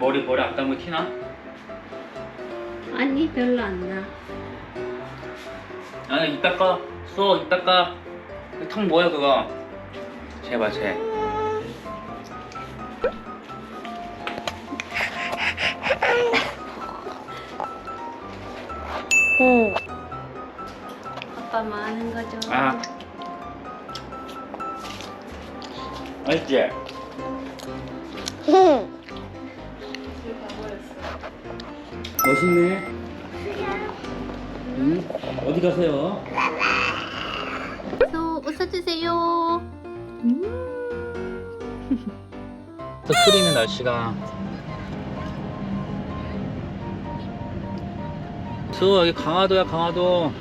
머리 머리 안 감은 거 티나? 아니 별로 안 나. 아 이따 까 수어 이따 까턱 뭐야 그거 제발 제 아빠 뭐 하는 거죠? 아. 맛있지? 멋있네 응? 어디 가세요? 소 웃어주세요. 음. 또 흐리는 날씨가 수 여기 강화도야 강화도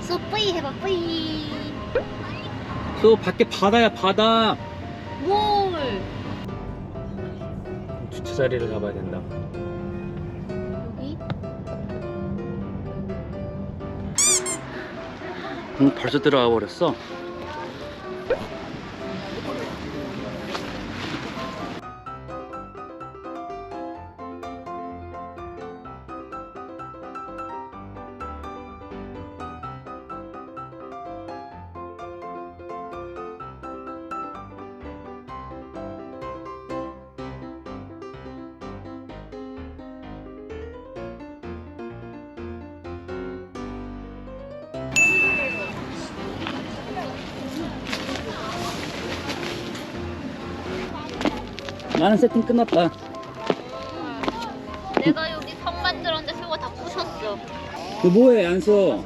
소 뿌이 해봐 뿌이. 수 밖에 바다야 바다 뭘? 주차 자리를 잡아야 된다 응, 벌써 들어와 버렸어 나는 세팅 끝났다 내가 여기 성 만들었는데 수가 다 부셨어. 너 뭐해 안서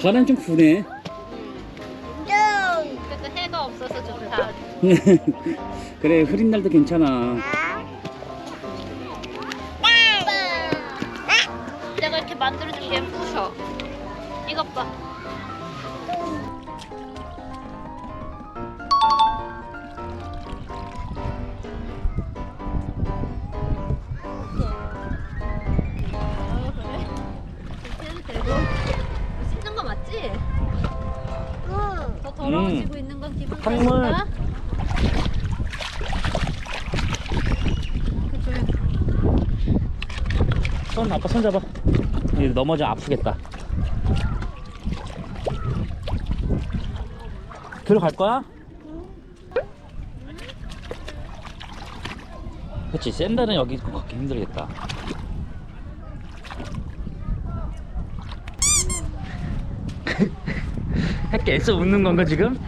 바람 좀 부네 그래서 해가 없어서 좋다. 그래 흐린 날도 괜찮아 내가 이렇게 만들어준 게 부셔. 이것 봐. 그쪽에 손 아빠 손 잡아. 넘어져 아프겠다. 들어갈 거야? 그치 샌들은 여기 걷기 힘들겠다. 핵게 애써 웃는 건가 지금?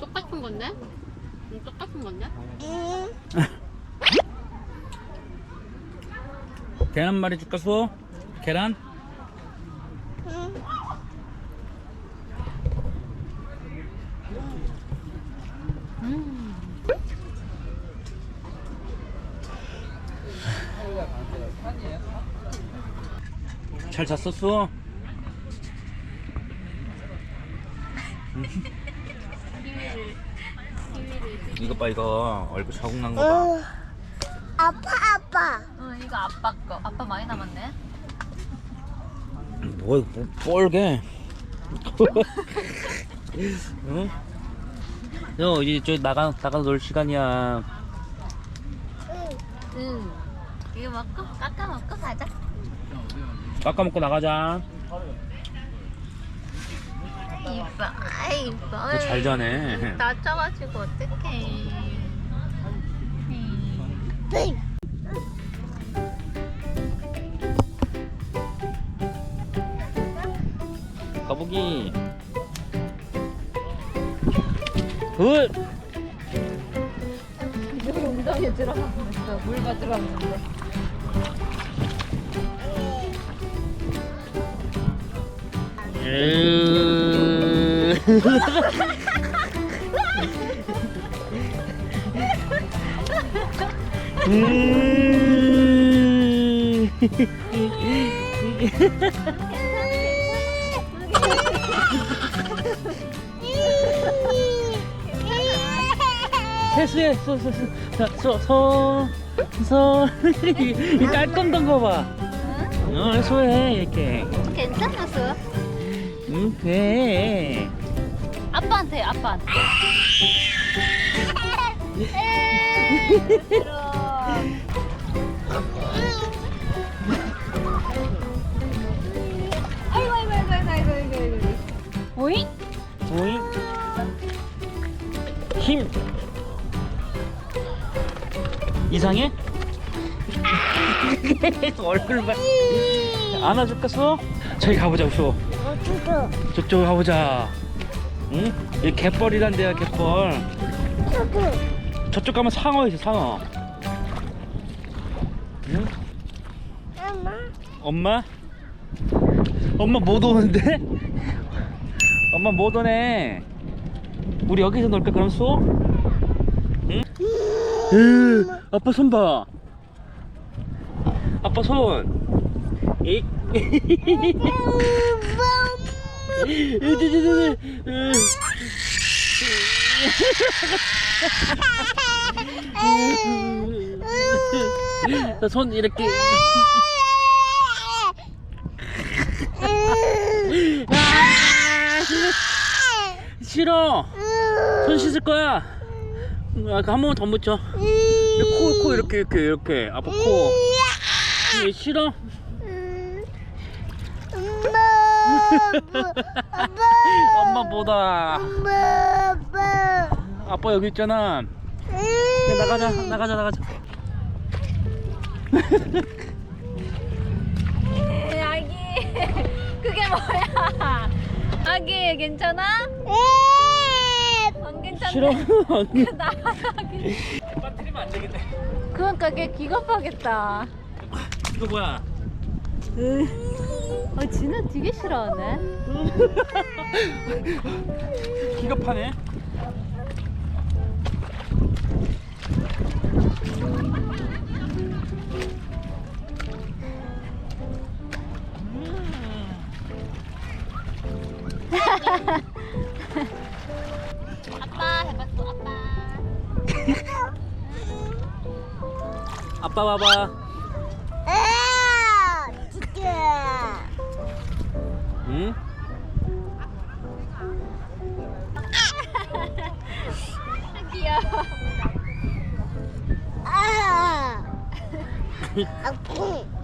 똑같은 건데? 응, 똑같은 건데? 계란 말이 줄까 수호? 계란? 잘 잤어 수호? 이거 봐 이거 얼굴 자국 난 거 봐. 아빠 아빠 어, 이거 아빠 거. 아빠 많이 남았네. 뭐, 뭐 뻘게 응? 너 이제 저 나가 나가 놀 시간이야 응. 이거 먹고 깎아 먹고 가자. 깎아 먹고 나가자 이뻐, 아 이뻐. 너잘 자네 다쳐가지고 어떡해. 빙 거북이 굿 엉덩이에 들어가고 있어. 물 받으러 왔는데. 세수해, 소, 소, 소, 자, 소, 소. 소, 이 깔끔한 거 봐. 어, 소해, 이렇게. 괜찮았어? 응, 돼. 아빠한테 아빠한테. 아이고 아이고 아이고 아이고 아이고 아이고 아이고. 오잉? 오잉. 힘. 이상해? 얼굴 봐. 안아줄까, 소? 저기 가보자, 소. 어디도 저쪽 가보자. 응? 여기 갯벌이란데요, 갯벌. 저도 저쪽 가면 상어 있어, 상어. 응? 엄마 엄마? 엄마 못 오는데? 엄마 못 오네. 우리 여기서 놀까 그럼 수? 응? 으, 아빠 손 봐. 아빠 손. 이. 손 이렇게. 싫어. 손 씻을 거야. 아, 한 번만 더 묻혀. 코, 코 이렇게 이렇게 이렇게. 아빠 코. 얘 싫어. 엄마 보다. 아빠 여기 있잖아. 그냥 나가자, 나가자, 나가자. 아기 그게 뭐야? 아기 괜찮아? 안 괜찮네. 싫어. 나가기. 빠뜨리면 안 되겠네. 그러니까 걔 기겁하겠다. 이거 뭐야? 아 진짜 되게 싫어하네. 기겁하네. 아빠 해봐 또 아빠. 아빠 봐봐. 응? 귀여워.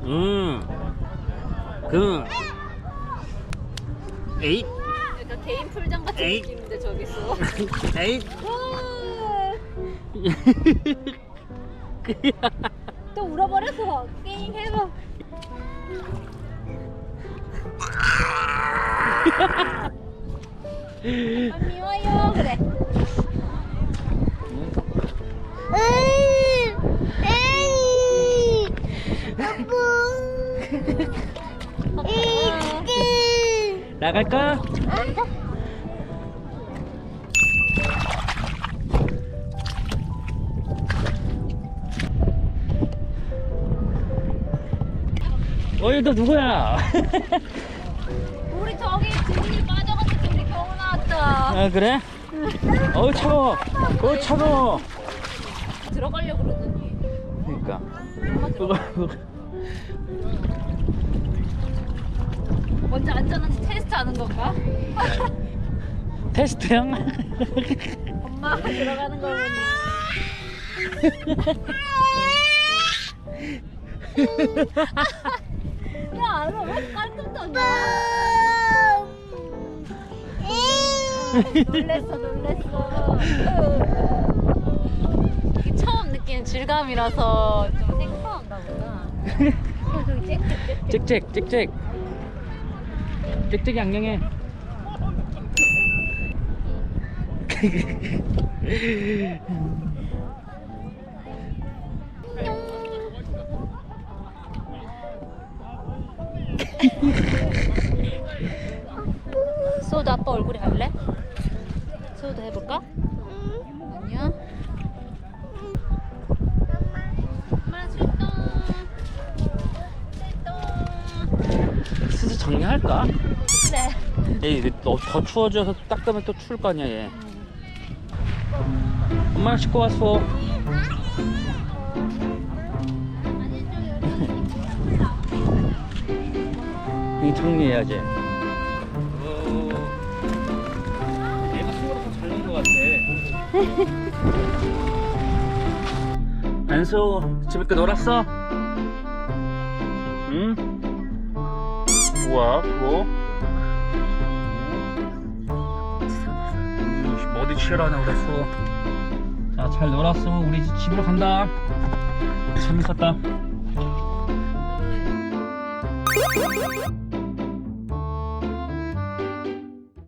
응. 그. 에잇. 약간 개인 풀장 같은 에이. 느낌인데 저기서. 에잇. 또 울어버려서 게임 해봐. 아, 미워요 그래. 나갈까? 너 누구야? 아 그래? 어우 차가워 어우 차가워 들어가려고 그러더니. 그니까 엄마. 그거 먼저 안전한지 테스트 하는 건가? 테스트 형? 엄마가 들어가는 걸 보니. 야, 안 와. 왜 깔끔도 안 나와? 놀랬어, 놀랬어. 이게 처음 느끼는 질감이라서 좀 생소한가 보다. 짹짹 짹짹. 짹짹 짹짹 짹짹이 양양해 세우도 아빠 얼굴이 갈래? 세우도 해볼까? 응. 아니야? 엄마 출동 출동 수수 정리할까? 네. 그래 얘더 추워져서 닦으면 또 추울 거 아니야 얘 엄마 씻고 왔어 이 정리해야지 안수 재밌게 놀았어? 응? 우와 음, 어디 취하나 그랬어? 자잘 놀았어. 우리 집으로 간다. 재밌었다